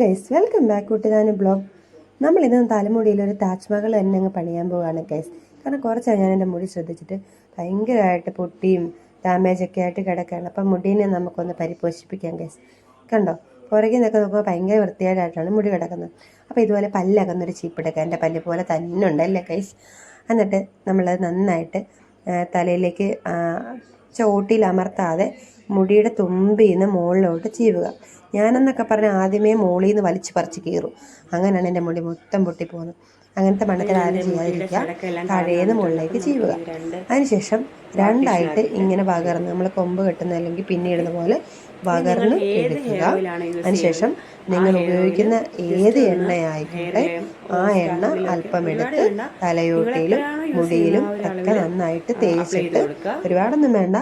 Guys welcome back കൂട്ടുകാരൻ blog നമ്മൾ ഇന്ന് തലമുടിയിൽ ഒരു താജ്മഹൽ തന്നെ അങ്ങ് പണിയാൻ പോവുകയാണ് ഗൈസ് കാരണം കുറച്ചാണ് ഞാൻ എന്റെ മുടി ശ്രദ്ധിച്ചിട്ട് ഭയങ്കരമായിട്ട് പൊട്ടിയും ഡാമേജ് ഒക്കെ ആയിട്ട് കിടക്കുകയാണ്. അപ്പം മുടീനെ നമുക്കൊന്ന് പരിപോഷിപ്പിക്കാം ഗൈസ് കണ്ടോ? പുറകിൽ നിന്നൊക്കെ നോക്കുമ്പോൾ ഭയങ്കര വൃത്തിയായിട്ടാണ് മുടി കിടക്കുന്നത്. അപ്പോൾ ഇതുപോലെ പല്ലകന്നൊരു ചീപ്പെടുക്കുക എന്റെ പല്ല് പോലെ തന്നെ ഉണ്ടല്ലേ ഗൈസ് എന്നിട്ട് നമ്മളത് നന്നായിട്ട് തലയിലേക്ക് ആ, ചോട്ടിയിൽ അമർത്താതെ മുടിയുടെ തുമ്പിൽ നിന്ന് മുകളിലോട്ട് ചീവുക. ഞാനെന്നൊക്കെ പറഞ്ഞാൽ ആദ്യമേ മുകളിൽ നിന്ന് വലിച്ചു പറിച്ച് കീറും. അങ്ങനെയാണ് എന്റെ മുടി മൊത്തം പൊട്ടിപ്പോകുന്നത്. അങ്ങനത്തെ മണ്ണത്തിൽ ആരും ചെയ്യാതിരിക്കുക. താഴേന്ന് മുകളിലേക്ക് ചീവുക. അതിനുശേഷം രണ്ടായിട്ട് ഇങ്ങനെ പകർന്ന് നമ്മൾ കൊമ്പ് കെട്ടുന്ന അല്ലെങ്കിൽ പിന്നിടുന്ന പോലെ പകർന്ന് എടുക്കുക. അതിനുശേഷം നിങ്ങൾ ഉപയോഗിക്കുന്ന ഏത് എണ്ണയായിക്കോട്ടെ ആ എണ്ണ അല്പം എടുത്ത് തലയോട്ടിയിലും മുടിയിലും ഒക്കെ നന്നായിട്ട് തേച്ചിട്ട് ഒരുപാടൊന്നും വേണ്ട.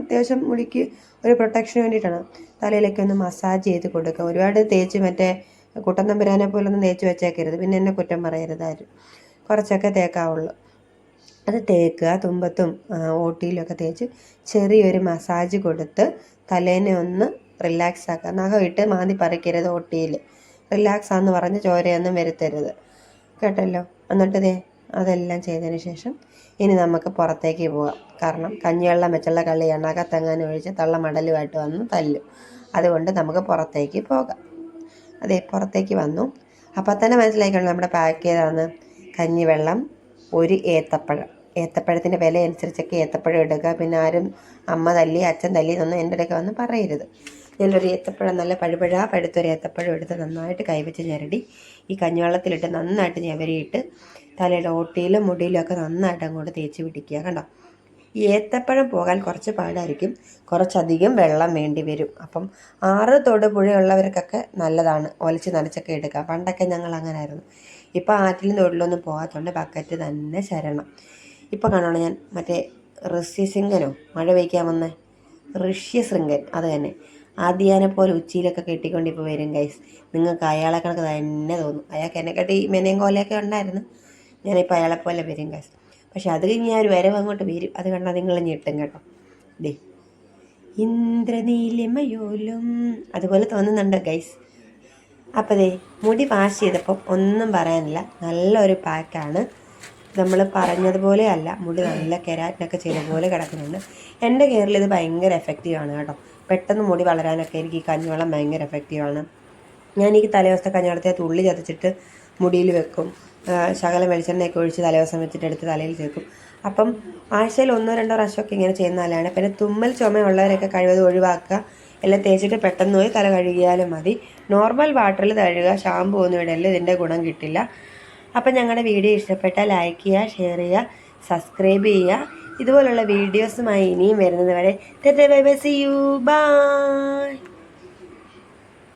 അത്യാവശ്യം മുടിക്ക് ഒരു പ്രൊട്ടക്ഷന് വേണ്ടിയിട്ടാണ്. തലയിലൊക്കെ ഒന്ന് മസാജ് ചെയ്ത് കൊടുക്കുക. ഒരുപാട് തേച്ച് മറ്റേ കുട്ടൻ തമ്പുരാനെ പോലെ ഒന്നും തേച്ച് വെച്ചേക്കരുത്. പിന്നെ എന്നെ കുറ്റം പറയരുത് ആരും. കുറച്ചൊക്കെ തേക്കാവുള്ളൂ. അത് തേക്കുക തുമ്പത്തും ഓട്ടിയിലൊക്കെ തേച്ച് ചെറിയൊരു മസാജ് കൊടുത്ത് തലേനെ ഒന്ന് റിലാക്സ് ആക്കുക. നഖം ഇട്ട് മാന്തി പറിക്കരുത് ഓട്ടിയിൽ റിലാക്സ് ആന്ന് പറഞ്ഞ് ചോരയൊന്നും വരുത്തരുത്. കേട്ടല്ലോ? എന്നിട്ട് ദേ അതെല്ലാം ചെയ്തതിന് ശേഷം ഇനി നമുക്ക് പുറത്തേക്ക് പോകാം. കാരണം കഞ്ഞിവെള്ളം വെച്ചുള്ള കളിയാണ് അകത്തെങ്ങാനും ഒഴിച്ച് തള്ള മടലുമായിട്ട് വന്ന് തല്ലും. അതുകൊണ്ട് നമുക്ക് പുറത്തേക്ക് പോകാം. അതെ പുറത്തേക്ക് വന്നു. അപ്പോൾ തന്നെ മനസ്സിലാക്കിയാണ് നമ്മുടെ പാക്ക് ചെയ്താണ് കഞ്ഞിവെള്ളം ഒരു ഏത്തപ്പഴം. ഏത്തപ്പഴത്തിന്റെ വില അനുസരിച്ചൊക്കെ ഏത്തപ്പഴം എടുക്കുക. പിന്നെ ആരും അമ്മ തല്ലി അച്ഛൻ തല്ലി എന്നൊന്നും എന്റെ ഇടയ്ക്ക് വന്ന് പറയരുത്. ഞാനൊരു ഏത്തപ്പഴം നല്ല പഴുപഴ പഴുത്തൊരു ഏത്തപ്പഴം എടുത്ത് നന്നായിട്ട് കൈവച്ച് ചിരടി ഈ കഞ്ഞിവെള്ളത്തിലിട്ട് നന്നായിട്ട് ഞെവരിയിട്ട് തലയുടെ ഓട്ടിയിലും മുടിയിലും ഒക്കെ നന്നായിട്ട് അങ്ങോട്ട് തേച്ച് പിടിക്കുക കണ്ടോ? ഈ ഏത്തപ്പഴം പോകാൻ കുറച്ച് പാടായിരിക്കും. കുറച്ചധികം വെള്ളം വേണ്ടി വരും. അപ്പം ആറ് തൊട് പുഴയുള്ളവർക്കൊക്കെ നല്ലതാണ്. ഒലച്ച് നനച്ചൊക്കെ എടുക്കുക. പണ്ടൊക്കെ ഞങ്ങൾ അങ്ങനെ ആയിരുന്നു ഇപ്പോൾ ആറ്റിലും തൊഴിലൊന്നും പോകാത്തതുകൊണ്ട് ബക്കറ്റ് തന്നെ ശരണം. ഇപ്പോൾ കാണണം ഞാൻ? മറ്റേ ഋഷ്യശൃംഗനോ മഴ പെയ്ക്കാൻ വന്ന ഋഷ്യശൃംഗൻ അത് തന്നെ. ആദ്യാനെ പോലെ ഉച്ചിയിലൊക്കെ കെട്ടിക്കൊണ്ട് ഇപ്പോൾ വരും ഗൈസ് നിങ്ങൾക്ക് അയാളെ കണക്ക് തന്നെ തോന്നും. അയാൾക്ക് എന്നെക്കാട്ടി മെനയും കോലയൊക്കെ ഉണ്ടായിരുന്നു. ഞാനിപ്പോൾ അയാളെ പോലെ വരും കാശ് പക്ഷെ അത് കഴിഞ്ഞ് ഞാൻ ഒരു വരവ് അങ്ങോട്ട് വരും. അത് കണ്ടാൽ നിങ്ങൾ ഞെട്ടും കേട്ടോ. ദേ. ഇന്ദ്രനീലിമയോലും. അതുപോലെ തോന്നുന്നുണ്ട് ഗൈസ് അപ്പോൾ ദേ മുടി വാഷ് ചെയ്തപ്പോൾ ഒന്നും പറയാനില്ല. നല്ലൊരു പാക്കാണ് നമ്മൾ പറഞ്ഞതുപോലെ അല്ല മുടി നല്ല കെരാറ്റിനൊക്കെ ചെയ്ത പോലെ കിടക്കുന്നുണ്ട്. എന്റെ കെയറിൽ ഇത് ഭയങ്കര എഫക്റ്റീവാണ് കേട്ടോ. പെട്ടെന്ന് മുടി വളരാനൊക്കെ എനിക്ക് ഈ കഞ്ഞിവെള്ളം ഭയങ്കര എഫക്റ്റീവാണ് ഞാൻ ഈ തലേദിവസത്തെ കഞ്ഞിവെള്ളത്തെ തുള്ളി ചതച്ചിട്ട് മുടിയിൽ വെക്കും. ശകലം വെളിച്ചെണ്ണയൊക്കെ ഒഴിച്ച് തലേദിവസം വെച്ചിട്ട് എടുത്ത് തലയിൽ ചേർക്കും. അപ്പം ആഴ്ചയിൽ ഒന്നോ രണ്ടോ പ്രാവശ്യമൊക്കെ ഇങ്ങനെ ചെയ്യുന്ന നല്ലതാണ് പിന്നെ തുമ്മൽ ചുമയുള്ളവരൊക്കെ കഴിവതും ഒഴിവാക്കുക. എല്ലാം തേച്ചിട്ട് പെട്ടെന്ന് പോയി തല കഴുകിയാലും മതി. നോർമൽ വാട്ടറിൽ തഴുകുക ഷാമ്പു ഒന്നും ഇടൽ ഇതിന്റെ ഗുണം കിട്ടില്ല. അപ്പം ഞങ്ങളുടെ വീഡിയോ ഇഷ്ടപ്പെട്ടാൽ ലൈക്ക് ചെയ്യുക ഷെയർ ചെയ്യുക സബ്സ്ക്രൈബ് ചെയ്യുക. ഇതുപോലുള്ള വീഡിയോസുമായി ഇനിയും വരുന്നത് വരെ bye bye see you bye